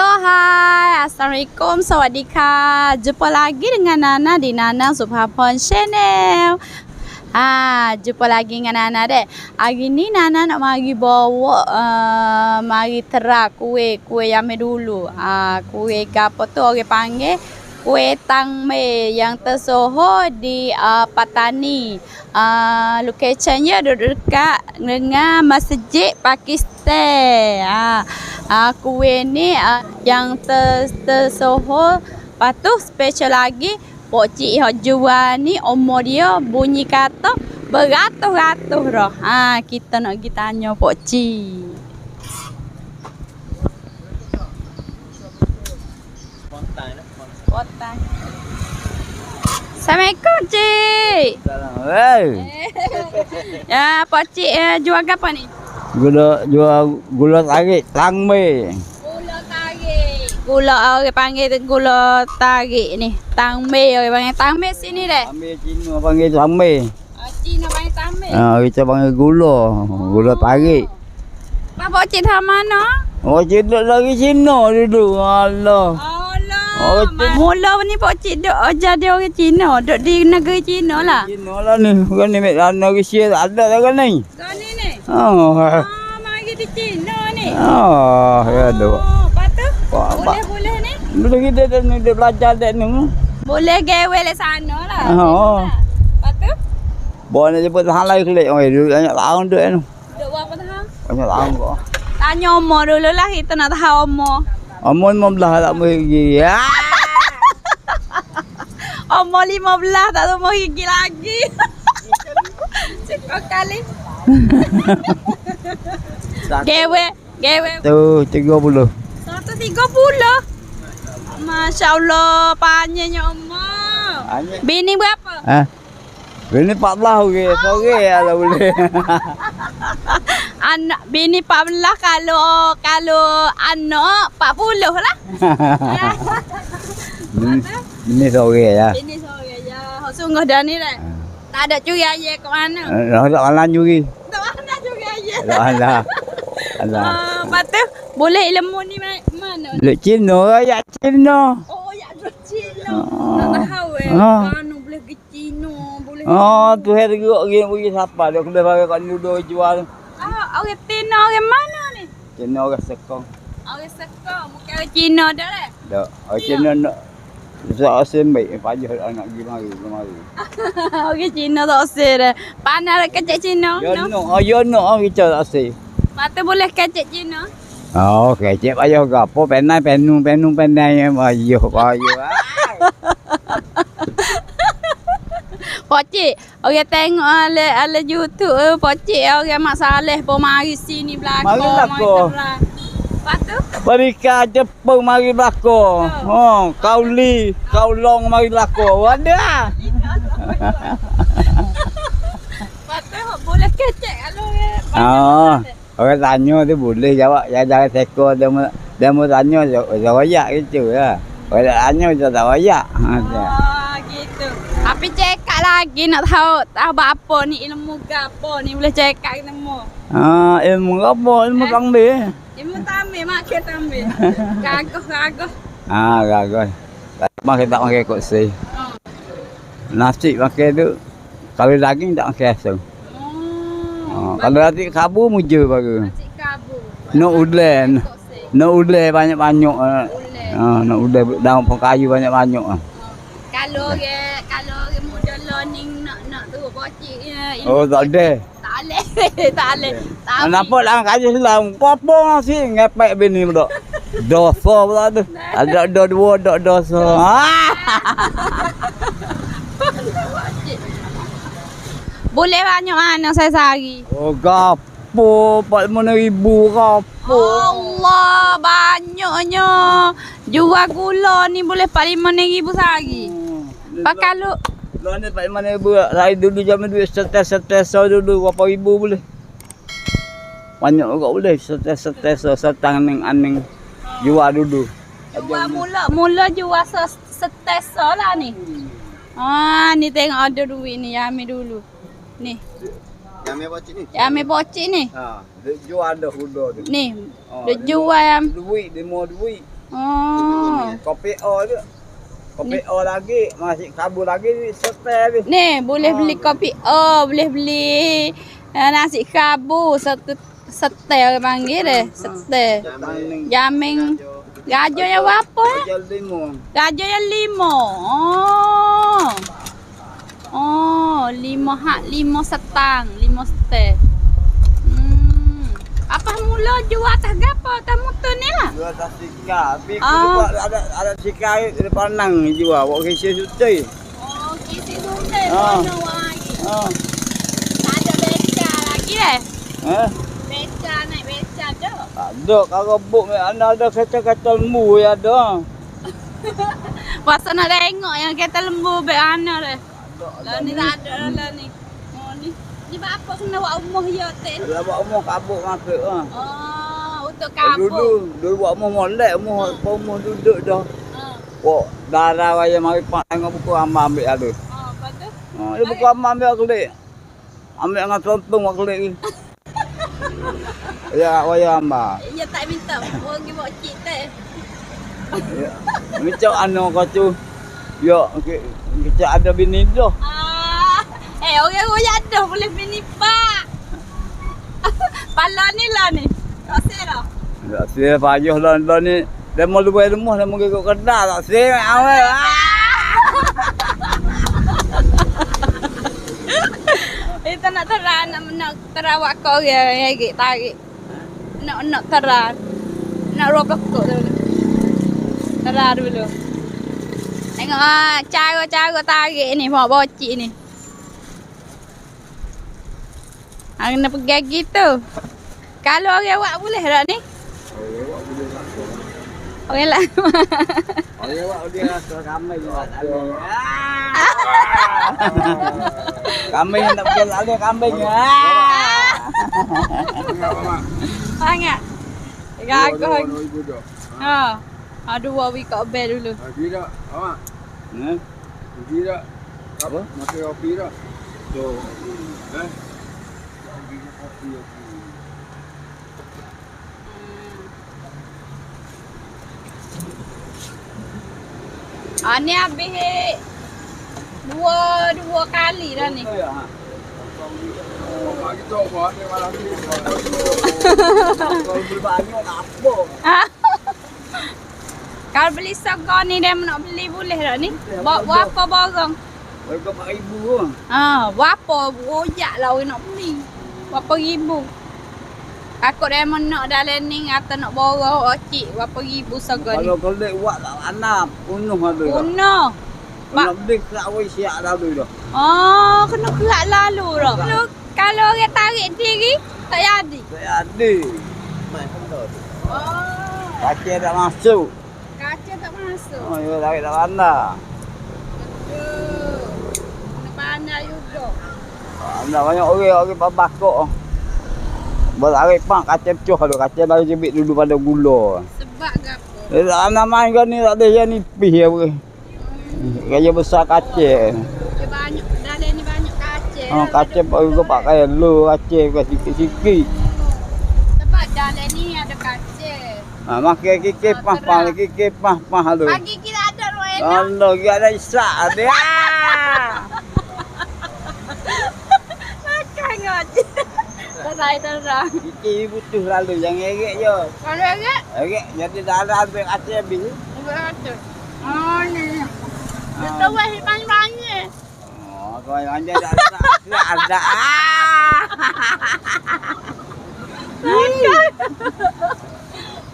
Hello, hai. Assalamualaikum. Sawadika. Jumpa lagi dengan Nana di Nana Subhapon Channel. Ha, jumpa lagi dengan Nana dek. Hari ni Nana nak mari bawa uh, mari terak kuih kuih yang dulu. Ha, kuih gapo tu orang panggil kuih tangme yang tersohor di uh, Patani. Uh, locationnya duduk dekat dengan Masjid Pakistan. Ha, uh, kuih ni uh, yang ter, tersohor Lepas tu special lagi Pok Cik yang jual ni umur dia bunyi kata beratus-ratus dah. Ha, kita nak pergi tanya Pok Cik. Potan. Assalamualaikum Cik. Hey, Ya, Pok Cik eh, jual apa ni? Gula jual gula tarik tangme. Gula tarik. Gula orang panggil gula tarik ni. Tangme orang panggil tangme sini deh. Ambil Cina panggil tangme. Ah, Cina panggil tangme. Ha, kita panggil gula, gula tarik. Pok Cik dah mana? Oh, Cina lagi Cina dulu. Allah. Allah. Oh, Oh, Mula ni Pak Cik duk oh, jadi orang Cina, duk di negeri Cina lah. Cina lah ni. Bukan ni mek dana Rusia tak ada dah kan ni. Kau ni ni. Oh. Ah, mari di Cina ni. Oh, ya tu. Oh, lepas tu? Pak, Boleh boleh ni. Bila kita dah ni dia belajar dah ni. Boleh gawe le sana lah. Oh. Lepas tu? Bawa nak jemput tahan lagi kelik. Oh, dulu banyak tahun tu kan. Duk buat apa tahun? Banyak tahun kok. Tanya umur dulu lah kita nak tahu umur. Amun mau belah tak mau pergi. Ya. Umur lima belas tak tahu mau gigi lagi. Cukup kali. Gawe, gawe Tu 30. Satu tiga puluh. Masya Allah, panjangnya umur. Hanya Bini berapa? Ha? Ini 14 okey, sore lah boleh. Anak bini 14 kalau kalau anak 40 lah. Ini sore ya. Bini sore ya. Sungguh dah ni dah. Tak ada curi ayah ke mana? Dah tak kalah nyuri. Tak ada curi ayah. Dah ada. Ada. Ah, boleh ilmu ni ma- mana? Lek Cina ya Cina. Oh, ya duduk Cina. Ah. Tak tahu eh. Anu boleh ke Cina, boleh. Oh, tu hari geruk pergi pergi siapa dia kena bagi kat dulu jual. Ah, orang Cina orang mana ni? Cina orang sekong. Orang Seka, bukan orang Cina dah lah. Dak. Orang Cina nak Sebab asim baik pajah anak pergi mari mari. orang Cina tak usir dah. Pandai lah kecik Cina. Ya no? no, ya no orang kita asim. Mata boleh kecik Cina. Oh, kecek payah gapo penai penu penu penai payah payah. Pocik, orang tengok ale ale YouTube eh, pocik orang mak saleh pun mari sini belakang. Mari belakang. Lepas tu, Mereka Jepun mari belako. Oh, kau li, kau long mari belako. Ada. tu boleh kecek kalau orang. Oh, orang tanya tu boleh jawab. Ya teko dia mau dia mau tanya jawab ya gitu ya. Orang tak tanya dia tak wayak. Ha. tu. Oh, gitu. Tapi cekak lagi nak tahu tahu apa ni ilmu gapo ni boleh cekak semua. Ah, ilmu apa? Ilmu kambe. Ilmu tambe mak kita tambe. Gagah gagah. Ah, gagal. Makan tak makan kok si. Oh. Nasi makan tu. Kalau daging tak makan asam. Oh. Ah, kalau nanti kabu muja baru. Cik kabu. No say? No ulen banyak-banyak. ah. Boleh. Ah, no ulen daun pun kayu banyak-banyak. ah. Kalau orang kalau orang muda learning nak nak tu bocik ya. Oh, tak ada. Tak boleh. Nampak lah kayu selang. Apa nasi ngepek bini pula. Dosa pula tu. Ada ada dua ada dosa. Ah. Boleh banyak mana saya sehari. Oh, gapo? 40 ribu gapo? Allah banyaknya. Jual gula ni boleh 45 ribu sehari. Pak kalau ni pak mana ibu? Saya dulu zaman duit setes-setes dulu berapa ribu boleh? Banyak juga boleh setes-setes setang aning-aning jual dulu. jual mula mula jual se- setes lah ni. Ah ni tengok ada duit ni yang ambil dulu. Ni. Yang apa cik ni? Yang ambil bocik ni. Ha, dia jual ada hudo tu. Ni. Oh, Dia jual yang duit, dia mau duit. Oh. Kopi O tu. Kopi O lagi, masih kabur lagi setel ni. Ni boleh Ah. beli kopi oh, boleh beli uh, nasi kabu satu setel panggil deh, setel. Maning. Jaming gajo yang berapa eh? Jual lima. Gajo yang lima. Oh. Oh, lima hak lima setang, lima setel. Mula jual atas gapo? Atas motor ni lah. Jual atas sika. Tapi Ah. ah. ada ada sika di depan nang jual. Bawa kisah sutai. Oh, kisi sungai Ah. mana lagi. Ah. Tak ada beca lagi eh. Eh? Beca naik beca tu. Tak ada. Kalau buk anda ada kata-kata lembu ya ada. Pasal nak tengok yang kata lembu be ana dah. Lah ni tak ada lah ni. Ni apa kena buat umur ya ten. Kalau buat umur kabuk maka. Ah. Oh, untuk Dulu, kabut. dulu buat umur molek, umur umur duduk dah. Ha. Wah, darah raya mari pak tengok buku amal ambil ada. Oh, apa tu? Oh, dia buku amal ambil kelik. Ambil dengan tompeng buat kelik ni. Ya, waya amal. Ya tak minta pergi bawa cik teh. Ya. Macam anu kau tu. Ya, ki- kita ada bini dah. Ah, eh orang royak dah boleh bini pak. Pala ni lah ni. Rasa dah. Tak sih payah lah lah ni. Dia mau lupa rumah, dia mau ikut kedai. Tak sih, awal. Kita nak terang nak nak terawak kau ya lagi tarik. Nak nak terang. Nak robek kau tu. Terang dulu. Tengok ah cara-cara tarik ni bawa bocik ni. Hang nak pergi gitu. Kalau orang awak boleh tak ni? Orang lah. Oh, ya, awak dia rasa ramai juga tak ada. Kambing yang tak pergi lalu kambing. Ah. Sangat. Gagah. Ha. Aduh, wawi kat bel dulu. Kopi tak? Awak? Eh? Kopi tak? Apa? Makan kopi tak? Tu. Eh? Kopi, kopi, kopi. Ah ni habis dua dua kali dah ni. Ya. Oh, mak kita buat ni malam ni. Kalau beli banyak tak apa. Ah. Kalau beli segar ni dia nak beli boleh tak ni? Bawa berapa barang? Mereka pak ibu pun. Ha, berapa rojak lah orang nak beli. Berapa ribu? Aku dia mau nak dalam ni atau nak bawa ocik berapa ribu segar ni. Kalau kelik buat tak anak, penuh ada dah. Guna. Mak- beli kerak awal siap dah tu dah. Oh, kena kerak lalu dah. Kalau, kalau orang tarik diri, tak jadi. Saya ada. Oh, Kacau tak masuk. kaca tak masuk. Oh, ya tarik tak pandai. Betul. Kena pandai juga. Anda banyak orang, orang babakok. Berlari pak kacau pecuh tu. Kacau lari jebit dulu pada gula. Sebab gapo? Eh, anak main kan ni tak ada yang nipis ya boleh. Gaya besar kacau. Dia banyak, dalam ni banyak kaca. Oh, kacau baru kau pakai lu kacau kau sikit-sikit. Sebab dalam ni ada kaca. Ha, makan kikir pah pah kikir pah pah tu. Pagi kita ada Roena. Allah, dia ada isak dia. Makan ngaji. Tak saya terang. Butuh lalu, jangan erek je. Kalau agak, Erek, jadi dah ada ambil kacau habis. betul. Oh ni. Dia tahu wahid banyak-banyak. Oh, kau yang anda tak ada. Tak ada. Ah!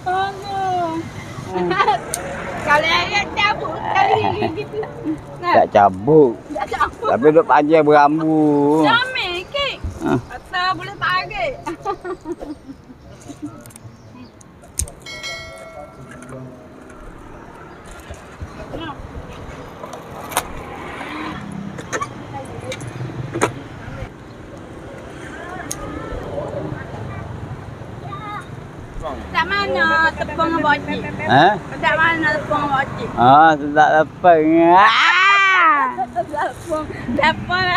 Aduh. Kalau agak cabut kali gitu. Nah, Tak cabut. tak cabut. Tapi duk panjang berambu. Jamil ke? Ha. lepong ngebocik. Ha? Tak mana lepong ngebocik. Ha, ah, oh, sedap lepong. Ah! Lepong. Lepong.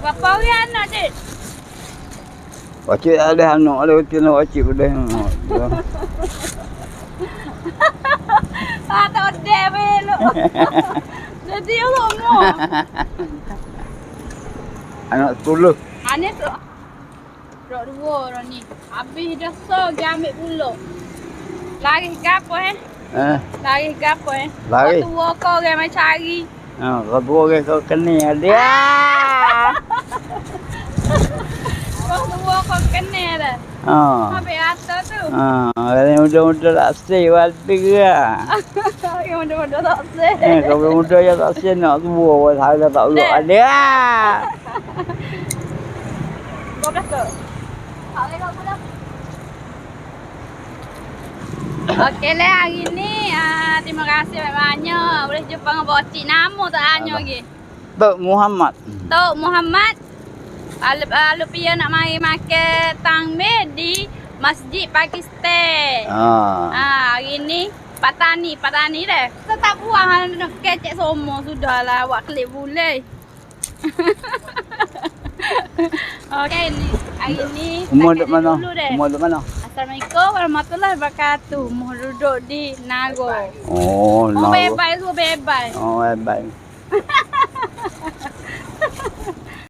Berapa hari anak, Cik? Pakcik tak ada anak. Ada wacik nak wacik pun dah. Ha, tak ada dek belok. Jadi, aku nak. Anak sepuluh. Anak sepuluh. Rok dua orang ni. Habis dah so dia ambil pula. Lari gapo eh? Eh, Lari gapo eh? Lari. Kau tua kau orang mai cari. ha, kau dua orang kau kena dia. Kau tua kau kena dah. Ha. Habis atas tu. Ha, kalau muda-muda tak say walti ke. Yang muda-muda tak sih. Eh, kalau muda yang tak say nak tua, wah saya tak lu Dek. ada. Kau dah Okey lah hari ni ah, terima kasih banyak-banyak boleh jumpa dengan bocik nama tak hanya lagi. Tok Muhammad. Tok Muhammad alip dia nak mari makan tangmeh di Masjid Pakistan. Ha. Ah, hari ni Patani, Patani dah. Kita tak buang nak kecek semua sudahlah awak klik boleh. Okey ni hari ni Umur setakat duk mana? dulu deh. Umur duk mana? Assalamualaikum warahmatullahi wabarakatuh. Mau duduk di Nago. Oh, Mau nak. bebas tu bebas. Oh, baik.